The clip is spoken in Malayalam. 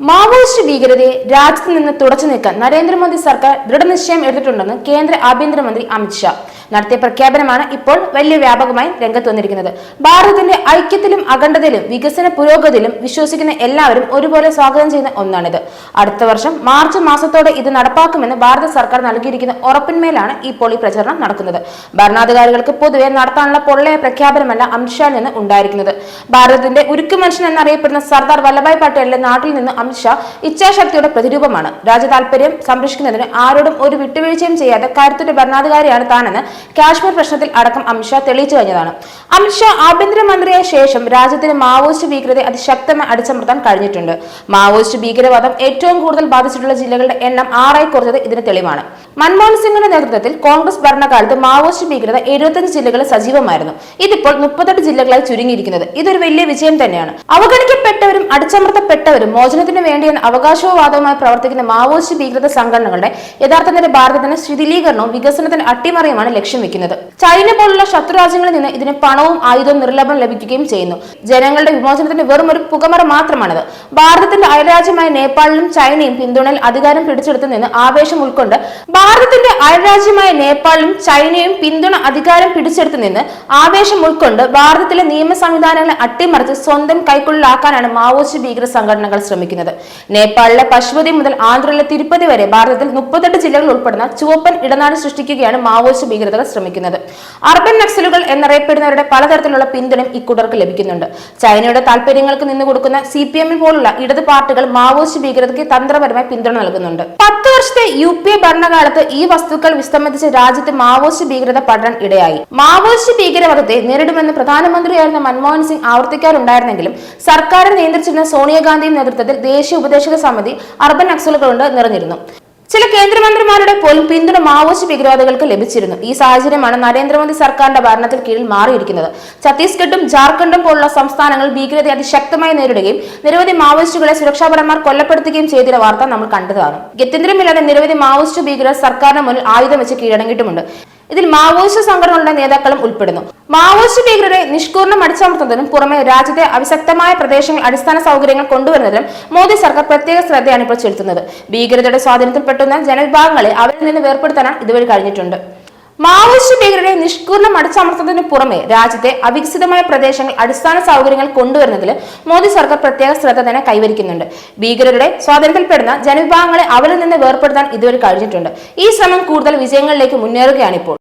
മാവോയിസ്റ്റ് ഭീകരതയെ രാജ്യത്ത് നിന്ന് തുടച്ചു നീക്കാൻ നരേന്ദ്രമോദി സർക്കാർ ദൃഢനിശ്ചയം എടുത്തിട്ടുണ്ടെന്ന് കേന്ദ്ര ആഭ്യന്തരമന്ത്രി അമിത്ഷാ നടത്തിയ പ്രഖ്യാപനമാണ് ഇപ്പോൾ വലിയ വ്യാപകമായി രംഗത്ത് വന്നിരിക്കുന്നത്. ഭാരതത്തിന്റെ ഐക്യത്തിലും അഖണ്ഡതയിലും വികസന പുരോഗതിയിലും വിശ്വസിക്കുന്ന എല്ലാവരും ഒരുപോലെ സ്വാഗതം ചെയ്യുന്ന ഒന്നാണിത്. അടുത്ത വർഷം മാർച്ച് മാസത്തോടെ ഇത് നടപ്പാക്കുമെന്ന് ഭാരത സർക്കാർ നൽകിയിരിക്കുന്ന ഉറപ്പിന്മേലാണ് ഇപ്പോൾ ഈ പ്രചരണം നടക്കുന്നത്. ഭരണാധികാരികൾക്ക് പൊതുവെ നടത്താനുള്ള പൊള്ളയ പ്രഖ്യാപനമല്ല അമിത്ഷായിൽ നിന്ന് ഉണ്ടായിരിക്കുന്നത്. ഭാരതത്തിന്റെ ഉരുക്കു മനുഷ്യൻ എന്നറിയപ്പെടുന്ന സർദാർ വല്ലഭായ് പട്ടേലിന്റെ നാട്ടിൽ നിന്ന് അമിത്ഷാ ഇച്ഛാശക്തിയുടെ പ്രതിരൂപമാണ്. രാജ്യ താല്പര്യം സംരക്ഷിക്കുന്നതിന് ആരോടും ഒരു വിട്ടുവീഴ്ചയും ചെയ്യാതെ കരുത്തുറ്റ ഭരണാധികാരിയാണ് താനെന്ന് കാശ്മീർ പ്രശ്നത്തിൽ അടക്കം അമിത്ഷാ തെളിയിച്ചു കഴിഞ്ഞതാണ്. അമിത്ഷാ ആഭ്യന്തരമന്ത്രിയായ ശേഷം രാജ്യത്തിന് മാവോയിസ്റ്റ് ഭീകരതയെ അതിശക്തമായി അടിച്ചമർത്താൻ കഴിഞ്ഞിട്ടുണ്ട്. മാവോയിസ്റ്റ് ഭീകരവാദം ഏറ്റവും കൂടുതൽ ബാധിച്ചിട്ടുള്ള ജില്ലകളുടെ എണ്ണം ആറായി കുറഞ്ഞത് ഇതിന് തെളിവാണ്. മൻമോഹൻ സിംഗിന്റെ നേതൃത്വത്തിൽ കോൺഗ്രസ് ഭരണകാലത്ത് മാവോയിസ്റ്റ് ഭീകരത എഴുപത്തഞ്ച് ജില്ലകളിൽ സജീവമായിരുന്നു. ഇതിപ്പോൾ മുപ്പത്തെട്ട് ജില്ലകളായി ചുരുങ്ങിയിരിക്കുന്നത്. ഇതൊരു വലിയ വിജയം തന്നെയാണ്. അവഗണിക്കപ്പെട്ടവരും അടിച്ചമർത്തപ്പെട്ടവരും മോചനത്തിന് വേണ്ടിയെന്ന അവകാശവാദവുമായി പ്രവർത്തിക്കുന്ന മാവോയിസ്റ്റ് ഭീകരത സംഘടനകളുടെ യഥാർത്ഥത്തിന്റെ ഭാരതത്തിന്റെ ശിഥിലീകരണവും വികസനത്തിന്റെ അട്ടിമറിയുമാണ് ലക്ഷ്യം വെക്കുന്നത്. ചൈന പോലുള്ള ശത്രുരാജ്യങ്ങളിൽ നിന്ന് ഇതിന് പണവും ആയുധവും നിർലഭം ലഭിക്കുകയും ചെയ്യുന്നു. ജനങ്ങളുടെ വിമോചനത്തിന്റെ വെറും ഒരു പുകമറ മാത്രമാണത്. ഭാരതത്തിന്റെ അയൽരാജ്യമായ നേപ്പാളിലും ചൈനയും പിന്തുണയിൽ അധികാരം പിടിച്ചെടുത്തു നിന്ന് ആവേശം ഉൾക്കൊണ്ട് ഭാരതത്തിന്റെ അയൽരാജ്യമായ നേപ്പാളിലും ചൈനയും പിന്തുണ അധികാരം പിടിച്ചെടുത്തു നിന്ന് ആവേശം ഉൾക്കൊണ്ട് ഭാരതത്തിലെ നിയമ സംവിധാനങ്ങളെ അട്ടിമറിച്ച് സ്വന്തം കൈക്കുള്ളിലാക്കാനാണ് മാവോയിസ്റ്റ് ഭീകര സംഘടനകൾ ശ്രമിക്കുന്നത്. നേപ്പാളിലെ പശുപതി മുതൽ ആന്ധ്രയിലെ തിരുപ്പതി വരെ ഭാരതത്തിൽ മുപ്പത്തെട്ട് ജില്ലകൾ ഉൾപ്പെടുന്ന ചുവപ്പൻ ഇടനാട് സൃഷ്ടിക്കുകയാണ് മാവോയിസ്റ്റ് ഭീകരതകൾ ശ്രമിക്കുന്നത്. അർബൻ നക്സലുകൾ എന്നറിയപ്പെടുന്നവരുടെ പലതരത്തിലുള്ള പിന്തുണയും ഇക്കൂട്ടർക്ക് ലഭിക്കുന്നുണ്ട്. ചൈനയുടെ താല്പര്യങ്ങൾക്ക് നിന്ന് കൊടുക്കുന്ന സി പി എമ്മിൽ പോലുള്ള ഇടത് പാർട്ടികൾ മാവോയിസ്റ്റ് ഭീകരതയ്ക്ക് തന്ത്രപരമായി പിന്തുണ നൽകുന്നുണ്ട്. പത്ത് വർഷത്തെ യു പി എ ഭരണകാലത്ത് ഈ വസ്തുക്കൾ വിസ്തംഭിച്ച് രാജ്യത്ത് മാവോയിസ്റ്റ് ഭീകരത പടരാൻ ഇടയായി. മാവോയിസ്റ്റ് ഭീകരവാദത്തെ നേരിടുമെന്ന് പ്രധാനമന്ത്രിയായിരുന്ന മൻമോഹൻ സിംഗ് ആവർത്തിക്കാറുണ്ടായിരുന്നെങ്കിലും സർക്കാരിനെ നിയന്ത്രിച്ചിരുന്ന സോണിയാഗാന്ധിയുടെ നേതൃത്വത്തിൽ ദേശീയ ഉപദേശക സമിതി അർബൻ നക്സലുകൾ കൊണ്ട് നിറഞ്ഞിരുന്നു. കേന്ദ്രമന്ത്രിമാരുടെ പോലും പിന്തുണ മാവോയിസ്റ്റ് ഭീകരവാദികൾക്ക് ലഭിച്ചിരുന്നു. ഈ സാഹചര്യമാണ് നരേന്ദ്രമോദി സർക്കാരിന്റെ ഭരണത്തിൽ കീഴിൽ മാറിയിരിക്കുന്നത്. ഛത്തീസ്ഗഡും ജാർഖണ്ഡും പോലുള്ള സംസ്ഥാനങ്ങൾ ഭീകരതയെ അതിശക്തമായി നേരിടുകയും നിരവധി മാവോയിസ്റ്റുകളെ സുരക്ഷാപരന്മാർ കൊല്ലപ്പെടുത്തുകയും ചെയ്തിരുന്ന വാർത്ത നമ്മൾ കണ്ടതാണ്. ഗത്യന്തരമില്ലാതെ നിരവധി മാവോയിസ്റ്റ് ഭീകരർ സർക്കാരിന് മുന്നിൽ ആയുധം വെച്ച് കീഴടങ്ങിയിട്ടുമുണ്ട്. ഇതിൽ മാവോയിസ്റ്റ് സംഘടനകളുടെ നേതാക്കളും ഉൾപ്പെടുന്നു. മാവോയിസ്റ്റ് ഭീകരരെ നിഷ്കൂർണം അടിച്ചമർത്തുന്നതിനും പുറമെ രാജ്യത്തെ അവിശക്തമായ പ്രദേശങ്ങൾ അടിസ്ഥാന സൗകര്യങ്ങൾ കൊണ്ടുവരുന്നതിനും മോദി സർക്കാർ പ്രത്യേക ശ്രദ്ധയാണ് ഇപ്പോൾ ചെലുത്തുന്നത്. ഭീകരതയുടെ സ്വാധീനത്തിൽപ്പെട്ടുന്ന ജനവിഭാഗങ്ങളെ അവരിൽ നിന്ന് വേർപ്പെടുത്താനാണ് ഇതുവഴി കഴിഞ്ഞിട്ടുണ്ട്. മാവോയിസ്റ്റ് ഭീകരരെ നിഷ്കൂർണം അടിച്ചമർത്തുന്നതിന് പുറമെ രാജ്യത്തെ അവികസിതമായ പ്രദേശങ്ങൾ അടിസ്ഥാന സൗകര്യങ്ങൾ കൊണ്ടുവരുന്നതിൽ മോദി സർക്കാർ പ്രത്യേക ശ്രദ്ധ തന്നെ കൈവരിക്കുന്നുണ്ട്. ഭീകരരുടെ സ്വാതന്ത്ര്യത്തിൽപ്പെടുന്ന ജനവിഭാഗങ്ങളെ അവരിൽ നിന്ന് വേർപെടുത്താൻ ഇതുവരെ കഴിഞ്ഞിട്ടുണ്ട്. ഈ ശ്രമം കൂടുതൽ വിജയങ്ങളിലേക്ക് മുന്നേറുകയാണിപ്പോൾ.